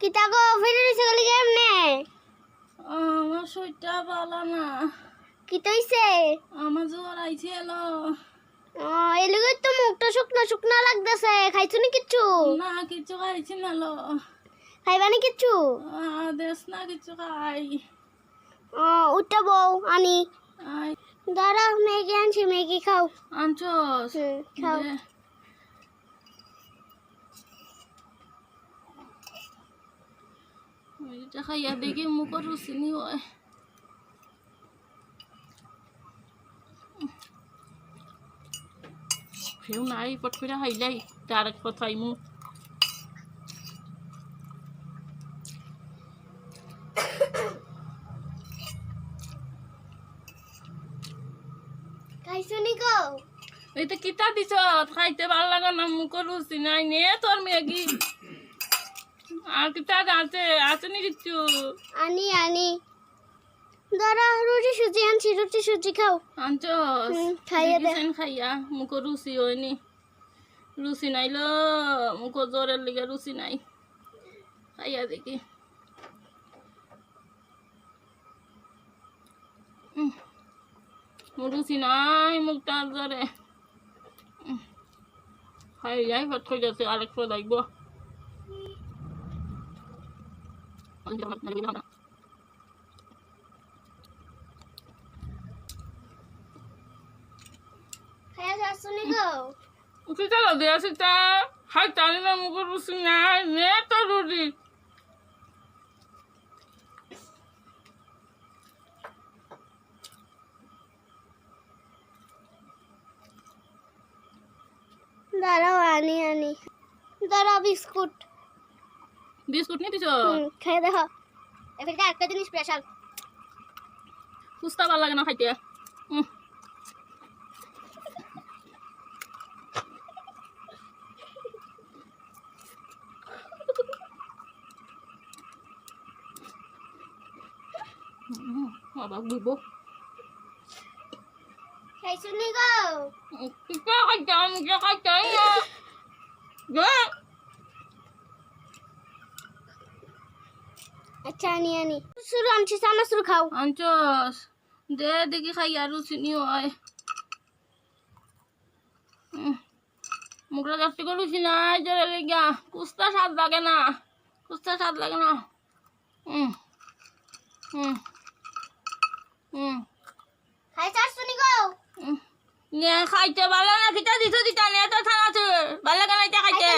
কিতা গো ফিরে গলি কেমনে? আমার শরীরটা ভালো না। কি তইছে আমার জ্বর আইছে এলো এলিগে তো মুখটা শুকনো শুকনো লাগতেছে। খাইছো নি কিচ্ছু? না কিছু খাইছি না লো। খাইবানি কিচ্ছু? আহ, দেশ না কিছু খাই। ও উঠটা বউ আনি। দাঁড়া ম্যাগি আনছি ম্যাগি খাও। আনছস? হুম, খাও। এটা খাইয়া দেখি মুখর রুচিনি হয়। ফেউ নাই পট করে খাইলাই তার এক কথাই মু খাইছো এটা কিতা দিছ? খাইতে ভালো লাগা না মুখর রুচি নাই নে তোর মেগি। আর কিতা আছে আছে নি কিচ্ছু আনি আনি। দাঁড়া রুটি সুজি আনছি রুটি সুজি খাও। আনছস হুম, খাইয়া দে। খাইয়া? মুখো রুচি হয়নি রুচি নাই লো মুখো জ্বরের লিগে রুচি নাই। খাইয়া দেখি। রুচি নাই মুখটা জ্বরে উম, খাই যাই ভাত খাই যাচ্ছে আরেক পর লাগব নি গো Kita lo dia sita. Hai tani na mugo rusinya ne to rudi. দাঁড়াও আনি আনি দাঁড়াও বিস্কুট বিস্কুট নি দিছো হুম, খাইয়ে দেখো এফেরটা একটা জিনিস স্পেশাল ফুস্তা ভালো লাগে না খাইতে উম, উম, বাবা বুইব খাইছো নি গো kita খাইতে আমি কে খাইতে না গে আচ্ছা আনি আনি। শুরু আনছি সানা শুরু খাও। আনছস? দে দেখি খাই আৰু চিনি হয় মুখটা জাস্তি করুছি না জোরে লেগা। কুস্তা স্বাদ লাগে না কুস্তা স্বাদ লাগে না। হুম হুম হুম খাই চাচ্ছ নি গো। খাইতে ভালো না কিটা দিছ দিতা নিয়ে তো থানা ভালো লাগে না খাইতে?